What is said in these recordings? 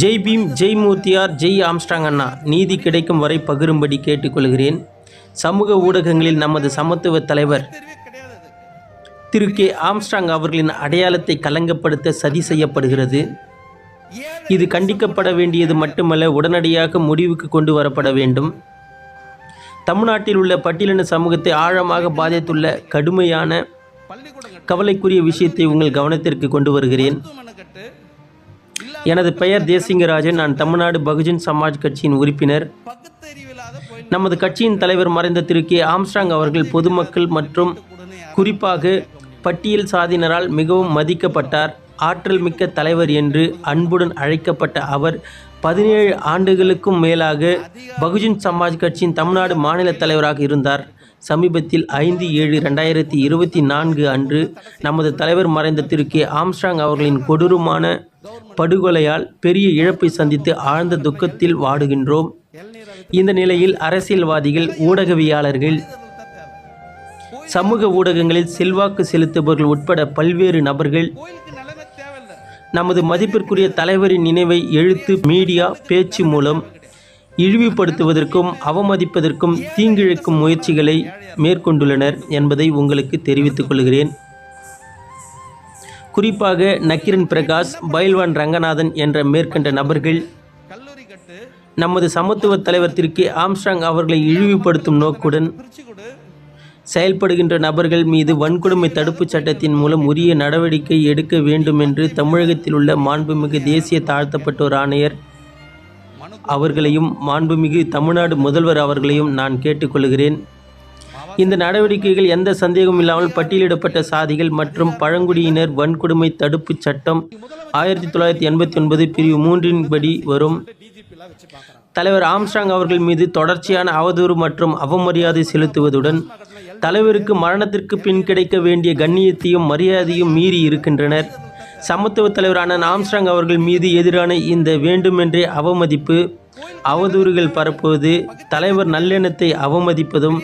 Jai Bhim Jai Moorthiyar Jai Armstrong அண்ணா நீதி கிடைக்கும் வரை பகிரும்படி கேட்டுக்கொள்கிறேன். சமூக ஊடகங்களில் நமது சமத்துவ தலைவர் திரு கே ஆம்ஸ்டாங் அவர்களின் அடையாளத்தை கலங்கப்படுத்த சதி செய்யப்படுகிறது. இது கண்டிக்கப்பட வேண்டியது மட்டுமல்ல உடனடியாக முடிவுக்கு கொண்டு வரப்பட வேண்டும். தமிழ்நாட்டில் உள்ள பட்டியலின சமூகத்தை ஆழமாக பாதித்துள்ள கடுமையான கவலைக்குரிய விஷயத்தை உங்கள் கவனத்திற்கு கொண்டு வருகிறேன். எனது பெயர் தேசிங்கராஜன். நான் தமிழ்நாடு பகுஜன் சமாஜ் கட்சியின் உறுப்பினர். நமது கட்சியின் தலைவர் மறைந்த திரு கே. ஆம்ஸ்டாங் அவர்கள் பொதுமக்கள் மற்றும் குறிப்பாக பட்டியல் சாதியினரால் மிகவும் மதிக்கப்பட்டார். ஆற்றல் மிக்க தலைவர் என்று அன்புடன் அழைக்கப்பட்ட அவர் பதினேழு ஆண்டுகளுக்கும் மேலாக பகுஜன் சமாஜ் கட்சியின் தமிழ்நாடு மாநில தலைவராக இருந்தார். சமீபத்தில் ஐந்து ஏழு ரெண்டாயிரத்தி இருபத்தி நான்கு அன்று நமது தலைவர் மறைந்த திரு கே. ஆம்ஸ்டாங் அவர்களின் கொடூரமான படுகொலையால் பெரிய இழப்பை சந்தித்து ஆழ்ந்த துக்கத்தில் வாடுகின்றோம். இந்த நிலையில் அரசியல்வாதிகள் ஊடகவியாளர்கள் சமூக ஊடகங்களில் செல்வாக்கு செலுத்துபவர்கள் உட்பட பல்வேறு நபர்கள் நமது மதிப்பிற்குரிய தலைவரின் நினைவை எழுத்து மீடியா பேச்சு மூலம் இழிவுபடுத்துவதற்கும் அவமதிப்பதற்கும் தீங்கிழைக்கும் முயற்சிகளை மேற்கொண்டுள்ளனர் என்பதை உங்களுக்கு தெரிவித்துக் கொள்கிறேன். குறிப்பாக நக்கிரன் பிரகாஷ் பயில்வான் ரங்கநாதன் என்ற மேற்கண்ட நபர்கள். நமது சமத்துவ தலைவர் திரு கே ஆம்ஸ்டாங் அவர்களை இழிவுபடுத்தும் நோக்குடன் செயல்படுகின்ற நபர்கள் மீது வன்கொடுமை தடுப்புச் சட்டத்தின் மூலம் உரிய நடவடிக்கை எடுக்க வேண்டும் என்று தமிழகத்தில் உள்ள மாண்புமிகு தேசிய தாழ்த்தப்பட்டோர் ஆணையர் அவர்களையும் மாண்புமிகு தமிழ்நாடு முதல்வர் அவர்களையும் நான் கேட்டுக்கொள்கிறேன். இந்த நடவடிக்கைகள் எந்த சந்தேகமும் இல்லாமல் பட்டியலிடப்பட்ட சாதிகள் மற்றும் பழங்குடியினர் வன்கொடுமை தடுப்புச் சட்டம் ஆயிரத்தி தொள்ளாயிரத்தி எண்பத்தி ஒன்பது பிரிவு மூன்றின் படி வரும். தலைவர் ஆம்ஸ்டாங் அவர்கள் மீது தொடர்ச்சியான அவதூறு மற்றும் அவமரியாதை செலுத்துவதுடன் தலைவருக்கு மரணத்திற்கு பின் கிடைக்க வேண்டிய கண்ணியத்தையும் மரியாதையும் மீறி இருக்கின்றனர். சமத்துவ தலைவரான ஆம்ஸ்டாங் அவர்கள் மீது எதிரான இந்த வேண்டுமென்றே அவமதிப்பு அவதூறுகள் பரப்புவது தலைவர் நல்லெண்ணத்தை அவமதிப்பதும்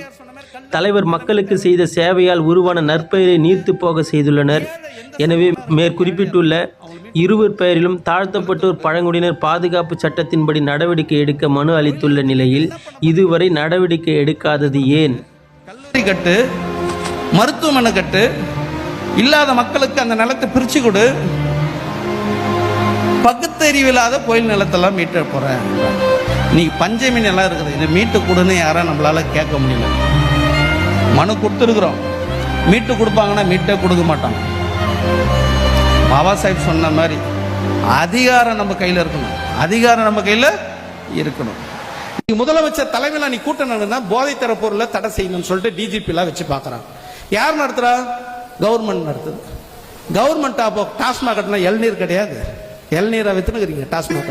தலைவர் மக்களுக்கு செய்த சேவையால் உருவான நற்பெயரை நீர்த்து போக செய்துள்ளனர். எனவே மேற்குறிப்பிட்டுள்ள இருவர் பெயரிலும் தாழ்த்தப்பட்டோர் பழங்குடியினர் பாதுகாப்பு சட்டத்தின்படி நடவடிக்கை எடுக்க மனு அளித்துள்ள நிலையில் இதுவரை நடவடிக்கை எடுக்காதது ஏன்? கல்லூரி கட்டு மருத்துவமனை கட்டு இல்லாத மக்களுக்கு அந்த நிலத்தை பிரிச்சு கொடு. பகுத்தறிவில்லாத கோயில் நிலத்தெல்லாம் மீட்ட போறேன். இன்னைக்கு பஞ்சமி நிலம் இருக்குது. இதை மீட்டு கொடுன்னு யாரும் நம்மளால கேட்க முடியல. மனு கொடுத்துருக்குறோம். மீட்டு கொடுப்பாங்கன்னா மீட்டே கொடுக்க மாட்டாங்க. பாபா சாஹிப் சொன்ன மாதிரி அதிகாரம் நம்ம கையில் இருக்கணும். அதிகாரம் நம்ம கையில் இருக்கணும். நீ முதலமைச்சர் தலைமையில் நீ கூட்டம் நடந்தா போதை தர பொருளை தடை செய்யணும்னு சொல்லிட்டு டிஜிபிலாம் வச்சு பார்க்குறான். யார் நடத்துகிறா கவர்மெண்ட் நடத்துது. கவர்மெண்ட் அப்போ டாஸ்மாக் கட்டினா இளநீர் கிடையாது. இளநீரை வித்துனுக்குறீங்க டாஸ்மாக்